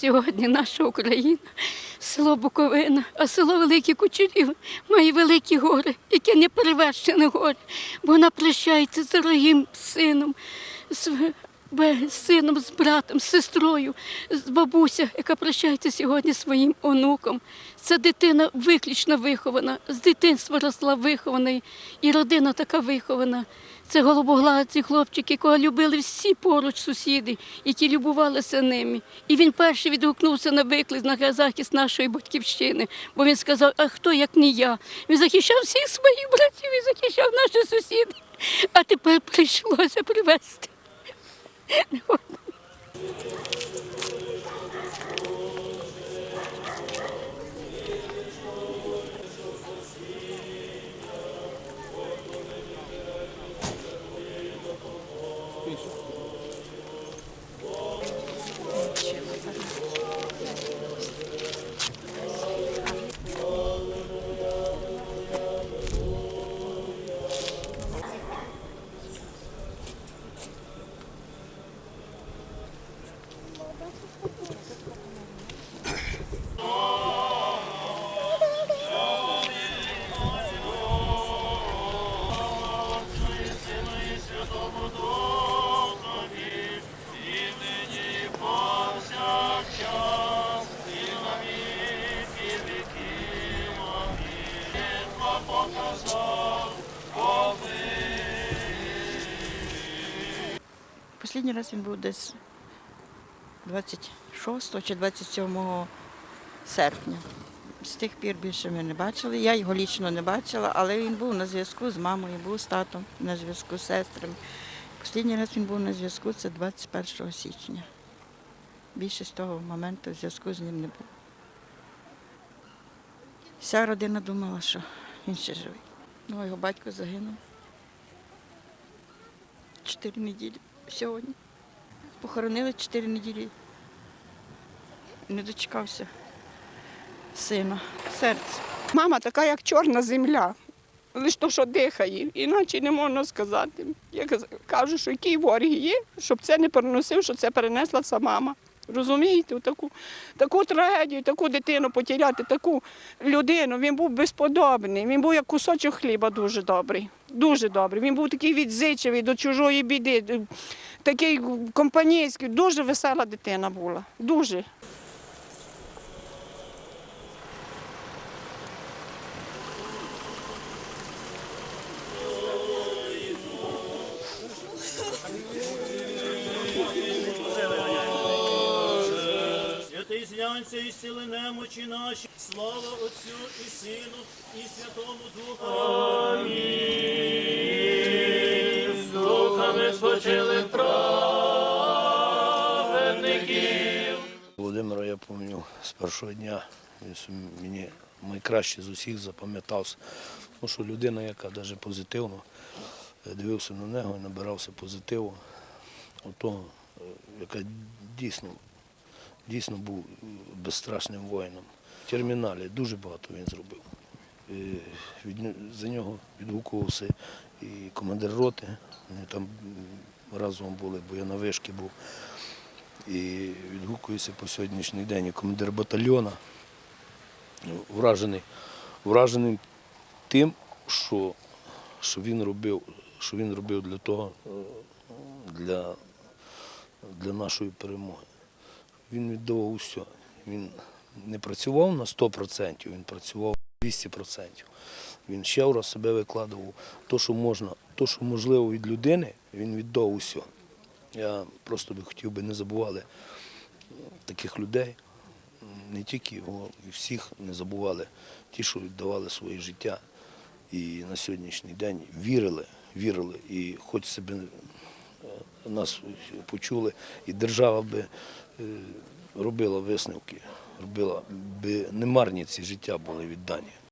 Сьогодні наша Україна, село Буковина, а село Великі Кучерів має великі гори, яке не перевершене горе, вона прощається з дорогим сином, з з сином, з братом, з сестрою, з бабуся, яка прощається сьогодні своїм онуком. Це дитина виключно вихована, з дитинства росла вихована, і родина така вихована. Це голубоглазі хлопчик, якого любили всі поруч сусіди, які любувалися ними. І він перший відгукнувся на виклик на захист нашої батьківщини, бо він сказав, а хто як не я? Він захищав всіх своїх братів і захищав наші сусіди. А тепер прийшлося привезти. no, Останній раз він був десь 26 чи 27 серпня. З тих пір більше ми не бачили. Я його лічно не бачила, але він був на зв'язку з мамою, був з татом, на зв'язку з сестрами. Останній раз він був на зв'язку це 21 січня. Більше з того моменту зв'язку з ним не було. Вся родина думала, що він ще живий. Ну, його батько загинув. Чотири неділі сьогодні. Похоронили чотири неділі. Не дочекався сина, серце. Мама така, як чорна земля. Лише то, що дихає, іначе не можна сказати. Я кажу, що який ворог є, щоб це не переносив, що це перенесла ця мама. Розумієте, таку, таку трагедію, таку дитину потеряти, таку людину. Він був безподобний. Він був як кусочок хліба дуже добрий. Дуже добрий. Він був такий відзичивий до чужої біди, такий компанійський, дуже весела дитина була. Дуже. Святий і сили немочі наші, слава Отцю і Сину, і Святому Духу. Амінь. З духами спочили праведників. Володимира я пам'ятаю з першого дня. Він мені найкраще з усіх запам'ятався. Тому що людина, яка навіть позитивно е, дивився на нього і набирався позитиву, ото, е, яка дійсно, дійсно був безстрашним воїном. В терміналі дуже багато він зробив. За нього відгукувався і командир роти. Вони там разом були, бо я на вишки був. І відгукується по сьогоднішній день і командир батальйона. Вражений, вражений тим, що, що він робив, що він робив для того, е, для, для нашої перемоги. Він віддавав усе. Він не працював на 100%, він працював на 200%. Він ще раз себе викладував. То, що можна, то, що можливо від людини, він віддав усе. Я просто би хотів би не забували таких людей, не тільки його, і всіх не забували ті, що віддавали своє життя і на сьогоднішній день вірили, вірили, і хоч себе нас почули, і держава би е, робила висновки, робила би немарні ці життя були віддані.